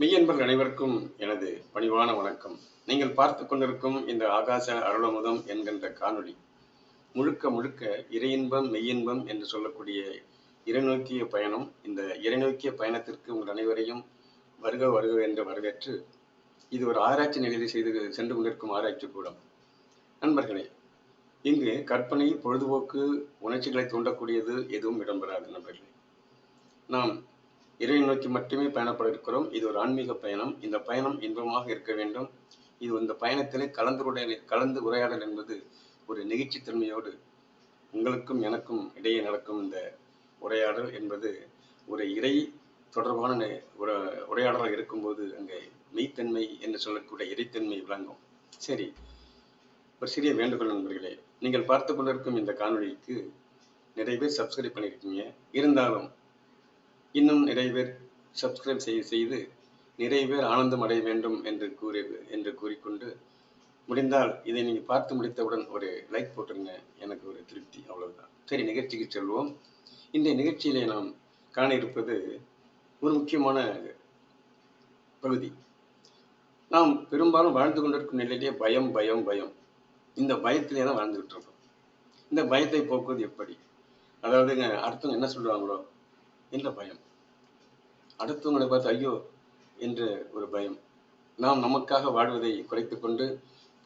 மெய்யன்பர்கள் அனைவருக்கும் எனது பணிவான வணக்கம். நீங்கள் பார்த்து கொண்டிருக்கும் இந்த ஆகாச அருளமுதம் என்கின்ற காணொளி முழுக்க முழுக்க இறையின்பம் மெய்யின்பம் என்று சொல்லக்கூடிய இறைநோக்கிய பயணம். இந்த இறைநோக்கிய பயணத்திற்கு உங்கள் அனைவரையும் வருக வருக என்று வரவேற்று இது ஒரு ஆராய்ச்சி நிலையில் செய்து சென்று கொண்டிருக்கும் ஆராய்ச்சி கூடம். நண்பர்களே இங்கு கற்பனை பொழுதுபோக்கு உணர்ச்சிகளை தூண்டக்கூடியது எதுவும் இடம்பெறாது நண்பர்களே. நாம் இறை நோக்கி மட்டுமே பயணப்பட இருக்கிறோம் இது ஒரு ஆன்மீக பயணம். இந்த பயணம் இன்பமாக இருக்க வேண்டும். இது இந்த பயணத்திலே கலந்துரையாடல் கலந்து உரையாடல் என்பது ஒரு நெகிழ்ச்சித்தன்மையோடு உங்களுக்கும் எனக்கும் இடையே நடக்கும் இந்த உரையாடல் என்பது ஒரு இறை தொடர்பான ஒரு உரையாடலாக இருக்கும்போது அங்கே மெய்த்தன்மை என்று சொல்லக்கூடிய இறைத்தன்மை விளங்கும். சரி. ஒரு சிறிய வேண்டுகோள் நண்பர்களே நீங்கள் பார்த்து கொண்டிருக்கும் இந்த காணொலிக்கு நிறைய பேர் சப்ஸ்கிரைப் பண்ணியிருக்கீங்க. இருந்தாலும் இன்னும் நிறைய பேர் சப்ஸ்கிரைப் செய்து செய்து நிறைய பேர் ஆனந்தம் அடைய வேண்டும் என்று கூறி என்று கூறிக்கொண்டு முடிந்தால் இதை நீங்கள் பார்த்து முடித்தவுடன் ஒரு லைக் போட்டுருங்க. எனக்கு ஒரு திருப்தி அவ்வளவுதான். சரி நிகழ்ச்சிக்கு செல்வோம். இந்த நிகழ்ச்சியிலே நாம் காண இருப்பது ஒரு முக்கியமான பகுதி. நாம் பெரும்பாலும் வாழ்ந்து கொண்டிருக்கும் நிலையிலேயே பயம் பயம் பயம். இந்த பயத்திலே தான் வாழ்ந்துகிட்டு இருக்கோம். இந்த பயத்தை போக்குவது எப்படி? அதாவதுங்க அடுத்தவங்க என்ன சொல்லுவாங்களோ இந்த பயம். அடுத்தவங்களை பார்த்து ஐயோ! என்ற ஒரு பயம். நாம் நமக்காக வாழ்வதை குறைத்து கொண்டு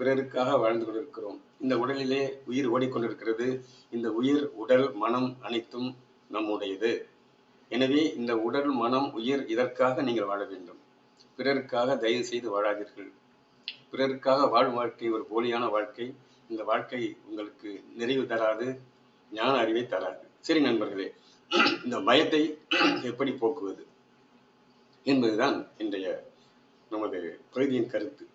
பிறருக்காக வாழ்ந்து கொண்டிருக்கிறோம். இந்த உடலிலே உயிர் ஓடிக்கொண்டிருக்கிறது. இந்த உயிர் உடல் மனம் அனைத்தும் நம்முடையது. எனவே இந்த உடல் மனம் உயிர் இதற்காக நீங்கள் வாழ வேண்டும். பிறருக்காக தயவு செய்து வாழாதீர்கள். பிறருக்காக வாழும் வாழ்க்கை ஒரு போலியான வாழ்க்கை. இந்த வாழ்க்கை உங்களுக்கு நிறைவு தராது ஞான அறிவை தராது. சரி நண்பர்களே இந்த பயத்தை எப்படி போக்குவது? என்பதுதான் இன்றைய நமது பகுதியின் கருத்து.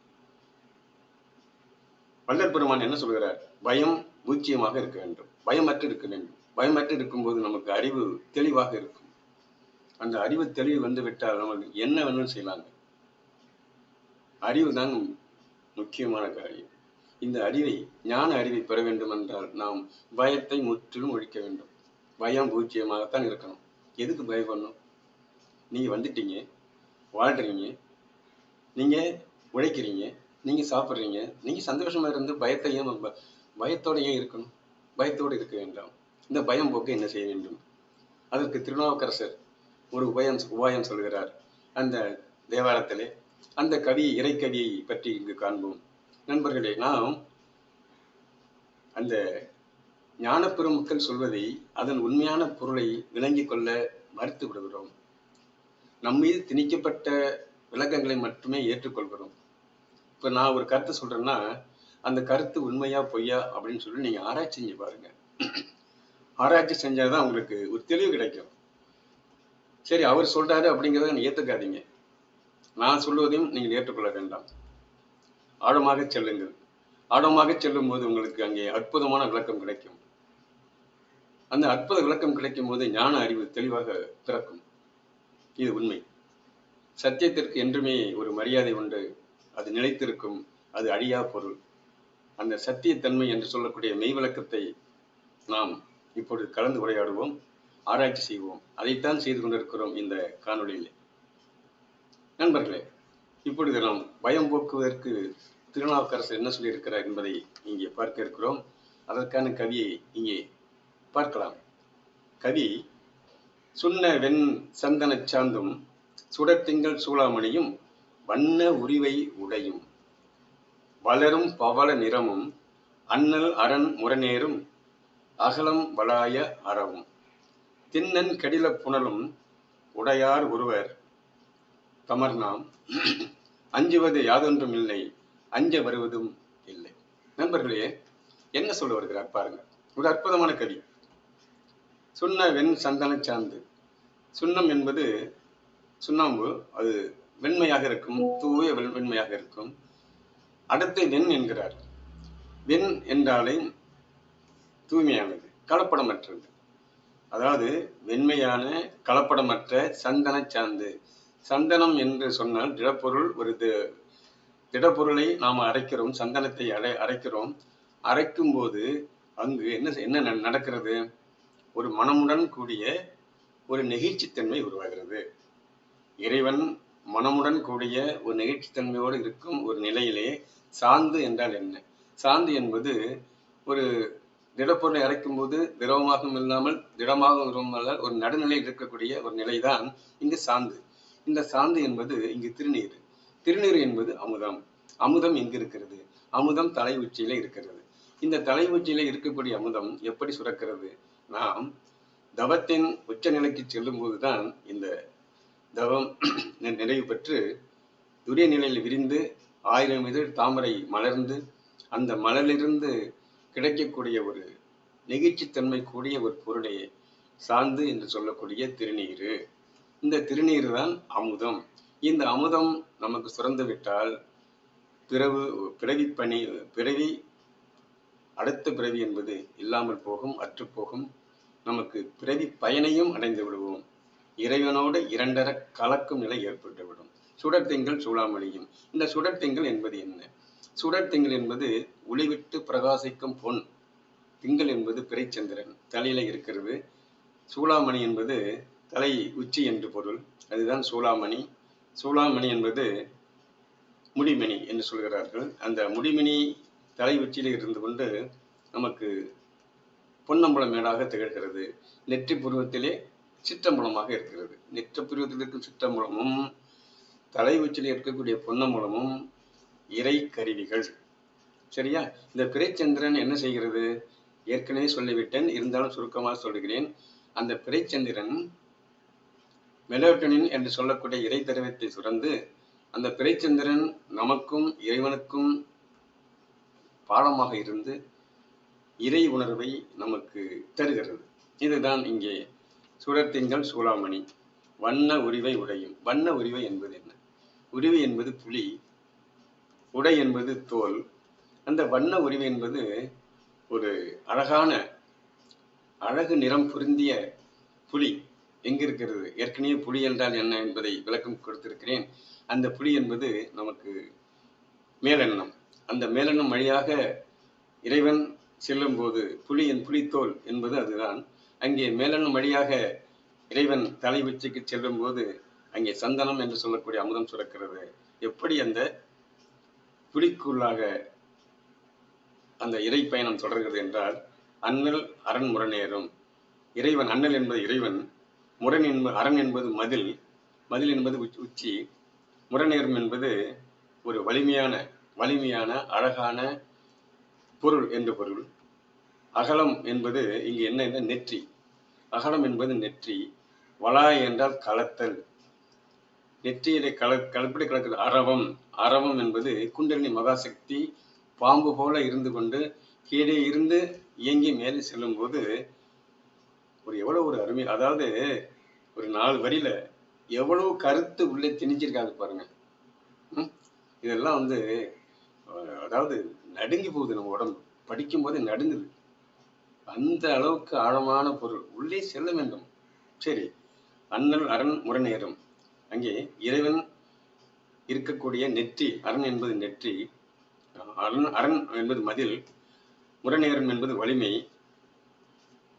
வள்ளல் பெருமான் என்ன சொல்கிறார்? பயம் பூஜ்ஜியமாக இருக்க வேண்டும். பயமற்று இருக்க வேண்டும். பயமற்று இருக்கும்போது நமக்கு அறிவு தெளிவாக இருக்கும். அந்த அறிவு தெளிவு வந்து விட்டால் நமக்கு என்ன வேணும்னு செய்யலாங்க? அறிவு தான் முக்கியமான காரியம். இந்த அறிவை ஞான அறிவை பெற வேண்டும் என்றால் நாம் பயத்தை முற்றிலும் ஒழிக்க வேண்டும். பயம் பூஜ்ஜியமாகத்தான் இருக்கணும். எதுக்கு பயப்படணும் நீங்க வந்துட்டீங்க. வாழ்கிறீங்க நீங்க உழைக்கிறீங்க நீங்க சாப்பிட்றீங்க நீங்க சந்தோஷமா இருந்து பயத்தை ஏன் ப- ஏன் இருக்கணும்? பயத்தோடு இருக்க வேண்டாம். இந்த பயம் போக்க என்ன செய்ய வேண்டும்? அதற்கு திருநாவுக்கரசர் ஒரு உபயம் உபாயம் சொல்கிறார். அந்த தேவாலயத்திலே அந்த கவி இறைக்கவியை பற்றி இங்கு காண்போம். நண்பர்களே நாம் அந்த ஞானப்பெருமக்கள் சொல்வதை அதன் உண்மையான பொருளை விளங்கிக் கொள்ள மறுத்து விடுகிறோம். நம் மீது திணிக்கப்பட்ட விளக்கங்களை மட்டுமே ஏற்றுக்கொள்கிறோம். இப்போ நான் ஒரு கருத்து சொல்றேன்னா அந்த கருத்து உண்மையா பொய்யா அப்படின்னு சொல்லி நீங்க ஆராய்ச்சி செஞ்சு பாருங்க. ஆராய்ச்சி செஞ்சாதான் உங்களுக்கு ஒரு தெளிவு கிடைக்கும். சரி அவர் சொல்றாரு அப்படிங்கிறத நீங்க ஏத்துக்காதீங்க. நான் சொல்லுவதையும் நீங்கள் ஏற்றுக்கொள்ள வேண்டாம். ஆழமாக செல்லுங்கள். ஆழமாக செல்லும் போது உங்களுக்கு அங்கே அற்புதமான விளக்கம் கிடைக்கும். அந்த அற்புத விளக்கம் கிடைக்கும் போது ஞான அறிவு தெளிவாக பிறக்கும். இது உண்மை. சத்தியத்திற்கு என்றுமே ஒரு மரியாதை உண்டு. அது நிலைத்திருக்கும். அது அழியா பொருள். அந்த சத்தியத்தன்மை என்று சொல்லக்கூடிய மெய் விளக்கத்தை நாம் இப்பொழுது கலந்து உரையாடுவோம். ஆராய்ச்சி செய்வோம். அதைத்தான் செய்து கொண்டிருக்கிறோம் இந்த காணொளியில். நண்பர்களே இப்பொழுது நாம் பயம் போக்குவதற்கு திருநாவுக்கரசர் என்ன சொல்லியிருக்கிறார் என்பதை இங்கே பார்க்க இருக்கிறோம். அதற்கான கவியை இங்கே பார்க்கலாம். கவி சுண்ண வெண் சந்தனச் சாந்தும் சுடத்திங்கள் சூளாமணியும் வண்ண உரிவை உடையும். வளரும் பவள நிறமும் அண்ணல் அரண் முரணேறும் அகலம் வளாய அறவும். திண்ணன் கடில புனலும் உடையார் ஒருவர் தமர்நாம். அஞ்சுவது யாதொன்றும் இல்லை அஞ்ச வருவதும் இல்லை. நண்பர்களே என்ன சொல்ல வருகிறார் பாருங்க ஒரு அற்புதமான கவி. சுண்ண வெண் சந்தன சாந்து சுண்ணம் என்பது சுண்ணாம்பு அது வெண்மையாக இருக்கும் தூய வெண்- வெண்மையாக இருக்கும். அடுத்து வெண் என்கிறார். வெண் என்றாலே தூய்மையானது கலப்படமற்றது. அதாவது வெண்மையான கலப்படமற்ற சந்தன சாந்து சந்தனம் என்று சொன்னால் திடப்பொருள் ஒரு திடப்பொருளை நாம் அரைக்கிறோம் சந்தனத்தை அரை அரைக்கிறோம். அரைக்கும் போது அங்கு என்ன என்ன ந- நடக்கிறது? ஒரு மனமுடன் கூடிய ஒரு நெகிழ்ச்சித்தன்மை உருவாகிறது. இறைவன் மனமுடன் கூடிய ஒரு நெகிழ்ச்சித்தன்மையோடு இருக்கும் ஒரு நிலையிலே சாந்து என்றால் என்ன? சாந்து என்பது ஒரு திடப்பொருளை அரைக்கும் போது திரவமாகவும் இல்லாமல் திடமாகவும் அல்ல ஒரு நடுநிலையில் இருக்கக்கூடிய ஒரு நிலைதான் இங்கு சாந்து. இந்த சாந்து என்பது இங்கு திருநீர். திருநீர் என்பது அமுதம். அமுதம் எங்கு இருக்கிறது? அமுதம் தலை உச்சியில இருக்கிறது. இந்த தலை உச்சியில இருக்கக்கூடிய அமுதம் எப்படி சுரக்கிறது? நாம் தவத்தின் உச்ச நிலைக்கு செல்லும் போதுதான் இந்த தவம் நிறைவு பெற்று துரிய நிலையில் விரிந்து ஆயிரம் இதழ் தாமரை மலர்ந்து அந்த மலரிலிருந்து கிடைக்கக்கூடிய ஒரு நெகிழ்ச்சித்தன்மை கூடிய ஒரு பொருளே சார்ந்து என்று சொல்லக்கூடிய திருநீர். இந்த திருநீர் தான் அமுதம். இந்த அமுதம் நமக்கு சுரந்து விட்டால் பிறவு பிறவி பணி பிறவி அடுத்த பிறவி என்பது இல்லாமல் போகும் அற்றுப்போகும். நமக்கு பிறவி பயனையும் அடைந்து விடுவோம். இறைவனோடு இரண்டர கலக்கும் நிலை ஏற்பட்டுவிடும் சுடர்த்திங்கள் சூழாமணியும் இந்த சுடர்த்திங்கள் என்பது என்ன? சுடர்த்திங்கள் என்பது ஒளிவிட்டு பிரகாசிக்கும் பொன். திங்கள் என்பது பிறைச்சந்திரன். தலையில இருக்கிறது. சூளாமணி என்பது தலை உச்சி என்று பொருள். அதுதான் சூளாமணி. சூளாமணி என்பது முடிமணி என்று சொல்கிறார்கள். அந்த முடிமணி தலை உச்சியில் இருந்து கொண்டு நமக்கு பொன்னம்பலம் மேடாக திகழ்கிறது. நெற்றி புருவத்திலே சிற்றம்பலமாக இருக்கிறது. நெற்ற புருவத்தில் இருக்கும் சிற்றம்பலமும் தலை உச்சியில் இருக்கக்கூடிய பொன்னம்பலமும் இறை கருவிகள். சரியா? இந்த பிறைச்சந்திரன் என்ன செய்கிறது? ஏற்கனவே சொல்லிவிட்டேன். இருந்தாலும் சுருக்கமாக சொல்கிறேன். அந்த பிறைச்சந்திரன் மெலோட்டனின் என்று சொல்லக்கூடிய இறை திரவத்தை சுரந்து அந்த பிறைச்சந்திரன் நமக்கும் இறைவனுக்கும் பாடமாக இருந்து இறை உணர்வை நமக்கு தருகிறது. இதுதான் இங்கே சுடர்த்திங்கள் சூளாமணி வண்ண உரிவை உடையும். வண்ண உரிவை என்பது என்ன? உரிவை என்பது புலி உடை என்பது தோல். அந்த வண்ண உரிவை என்பது ஒரு அழகான அழகு நிறம் பொருந்திய புலி. எங்கிருக்கிறது ஏற்கனவே புலி என்றால் என்ன என்பதை விளக்கம் கொடுத்திருக்கிறேன். அந்த புலி என்பது நமக்கு மேலெண்ணம். அந்த மேலெண்ணம் வழியாக இறைவன் செல்லும் போது புலியின் புலித்தோல் என்பது அதுதான். அங்கே மேலனும் வழியாக இறைவன் தலை உச்சிக்கு செல்லும் போது அங்கே சந்தனம் என்று சொல்லக்கூடிய அமுதம் சுரக்கிறது. எப்படி அந்த புலிக்குள்ளாக அந்த இறை பயணம் தொடர்கிறது என்றால் அண்ணல் அரண் முரணேறும் இறைவன் அண்ணல் என்பது இறைவன் முரண் என்பது அரண் என்பது மதில் மதில் என்பது உச்சி முரணேறும் என்பது ஒரு வலிமையான வலிமையான அழகான பொருள் என்று பொருள். அகலம் என்பது இங்கு என்ன என்ன நெற்றி. அகலம் என்பது நெற்றி. வளாய் என்றால் கலத்தல். நெற்றியிலே கல கலப்படி கலக்கிற அரவம். அரவம் என்பது குண்டலினி மகாசக்தி. பாம்பு போல இருந்து கொண்டு கீழே இருந்து இயங்கி மேலே செல்லும் போது ஒரு எவ்வளவு ஒரு அருமை. அதாவது ஒரு நாலு வரியில எவ்வளவு கருத்து உள்ளே திணிச்சிருக்காங்க பாருங்க. இதெல்லாம் வந்து அதாவது நடுங்கி போகுது நம்ம உடம்பு. படிக்கும் போது நடுங்குது. அந்த அளவுக்கு ஆழமான பொருள். உள்ளே செல்ல வேண்டும். சரி. அண்ணல் அரண் முரணேறும் அங்கே இறைவன் இருக்கக்கூடிய நெற்றி. அரண் என்பது நெற்றி. அரண் அரண் என்பது மதில். முரணேறும் என்பது வலிமை.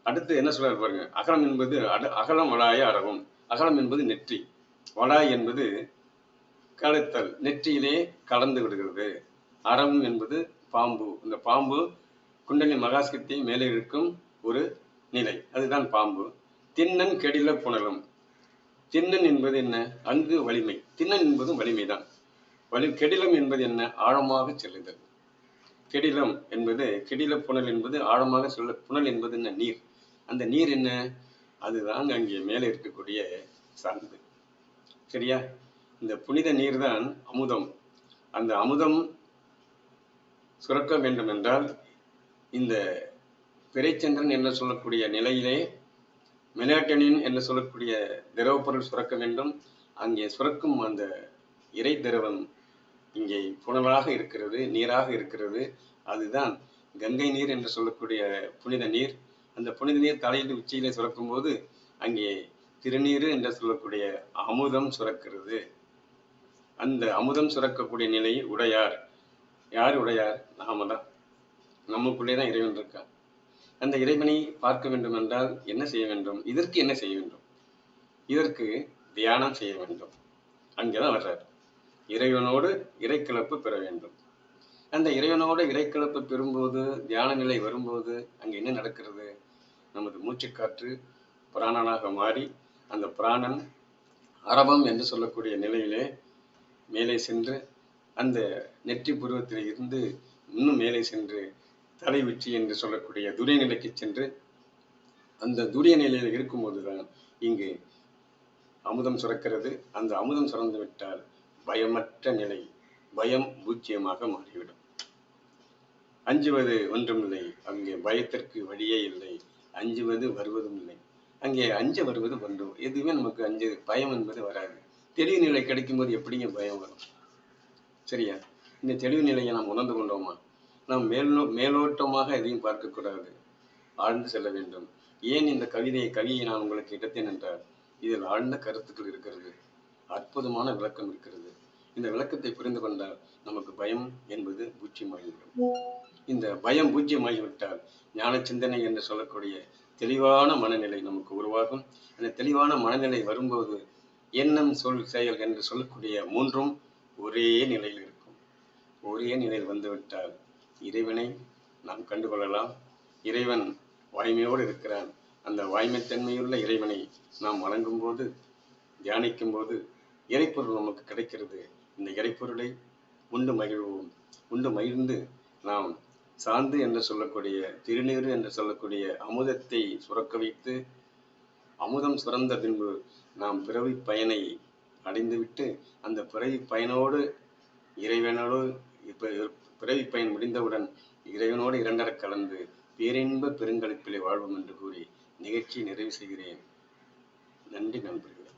அடுத்து என்ன சொல்றாரு பாருங்க. அகலம் என்பது அகலம் வளாய அரவம் அகலம் என்பது நெற்றி. வளாய் என்பது கலத்தல் நெற்றியிலே கலந்து விடுகிறது. அறம் என்பது பாம்பு. இந்த பாம்பு குண்டலி மகாசக்தி மேலே இருக்கும் ஒரு நிலை. அதுதான் பாம்பு. திண்ணன் கெடில புனலும். திண்ணன் என்பது என்ன? அங்கு வலிமை. திண்ணன் என்பதும் வலிமைதான். வலி கெடிலம் என்பது என்ன? ஆழமாக செல்லுதல். கெடிலம் என்பது கெடில புனல் என்பது ஆழமாக சொல்ல புனல் என்பது என்ன? நீர். அந்த நீர் என்ன? அதுதான் அங்கே மேலே இருக்கக்கூடிய சார்ந்து சரியா? இந்த புனித நீர் தான் அமுதம். அந்த அமுதம் சுரக்க வேண்டும் என்றால் இந்த பிறைச்சந்திரன் என்று சொல்லக்கூடிய நிலையிலே மெலாட்டனின் என்று சொல்லக்கூடிய திரவப்பொருள் சுரக்க வேண்டும். அங்கே சுரக்கும் அந்த இறை திரவம் இங்கே புனலாக இருக்கிறது நீராக இருக்கிறது. அதுதான் கங்கை நீர் என்று சொல்லக்கூடிய புனித நீர். அந்த புனித நீர் தலையில் உச்சியிலே சுரக்கும் போது அங்கே திருநீர் என்று சொல்லக்கூடிய அமுதம் சுரக்கிறது. அந்த அமுதம் சுரக்கக்கூடிய நிலை உடையார். யார் உடையார் நாம தான் நமக்குள்ளே தான் இறைவன் இருக்கா? அந்த இறைவனை பார்க்க வேண்டும் என்றால் என்ன செய்ய வேண்டும்? இதற்கு என்ன செய்ய வேண்டும்? இதற்கு தியானம் செய்ய வேண்டும். அங்கேதான் வர்றார். இறைவனோடு இறைக்கிழப்பு பெற வேண்டும். அந்த இறைவனோடு இறைக்கிழப்பு பெறும்போது தியான நிலை வரும்போது அங்கே என்ன நடக்கிறது? நமது மூச்சுக்காற்று பிராணனாக மாறி அந்த பிராணன் அரபம் என்று சொல்லக்கூடிய நிலையிலே மேலே சென்று அந்த நெற்றி புருவத்தில் இருந்து இன்னும் மேலே சென்று தலை உச்சி என்று சொல்லக்கூடிய துரிய நிலைக்கு சென்று அந்த துரிய நிலையில் இருக்கும்போதுதான் இங்கு அமுதம் சுரக்கிறது. அந்த அமுதம் சுரந்து விட்டால் பயமற்ற நிலை பயம் பூஜ்ஜியமாக மாறிவிடும். அஞ்சுவது ஒன்றுமில்லை அங்கே பயத்திற்கு வழியே இல்லை. அஞ்சுவது வருவதும் இல்லை. அங்கே அஞ்ச வருவது ஒன்று. எதுவுமே நமக்கு அஞ்சு பயம் என்பது வராது. தெளிவு நிலை கிடைக்கும் போது எப்படிங்க பயம் வரும்? சரியா? இந்த தெளிவு நிலையை நாம் உணர்ந்து கொண்டோமா? நாம் மேலோ மேலோட்டமாக எதையும் பார்க்கக்கூடாது ஆழ்ந்து செல்ல வேண்டும். ஏன் இந்த கவிதையை கவியை நான் உங்களுக்கு இடத்தேன் என்றால் இதில் ஆழ்ந்த கருத்துக்கள் இருக்கிறது. அற்புதமான விளக்கம் இருக்கிறது. இந்த விளக்கத்தை புரிந்து கொண்டால் நமக்கு பயம் என்பது பூச்சியமாகிவிடும் இந்த பயம் பூஜ்யமாகிவிட்டால் ஞான சிந்தனை என்று சொல்லக்கூடிய தெளிவான மனநிலை நமக்கு உருவாகும். அந்த தெளிவான மனநிலை வரும்போது எண்ணம் சொல் செயல் என்று சொல்லக்கூடிய மூன்றும் ஒரே நிலையில் இருக்கும். ஒரே நிலையில் வந்துவிட்டால் இறைவனை நாம் கண்டுகொள்ளலாம். இறைவன் வாய்மையோடு இருக்கிறான். அந்த வாய்மைத்தன்மையுள்ள இறைவனை நாம் வணங்கும் போது தியானிக்கும் போது இறைப்பொருள் நமக்கு கிடைக்கிறது. இந்த இறைப்பொருளை உண்டு மகிழ்வோம். உண்டு மகிழ்ந்து நாம் சாந்து என்று சொல்லக்கூடிய திருநீறு என்று சொல்லக்கூடிய அமுதத்தை சுரக்க வைத்து அமுதம் சுரந்த பின்பு நாம் பிறவி பயனை அடைந்துவிட்டு அந்த பிறவி பயனோடு இறைவனோடு இப்ப பிறவி பயன் முடிந்தவுடன் இறைவனோடு இரண்டர கலந்து பேரின்ப பெருங்களிப்பிலே வாழ்வோம் என்று கூறி நிகழ்ச்சியை நிறைவு செய்கிறேன். நன்றி நண்பர்களே.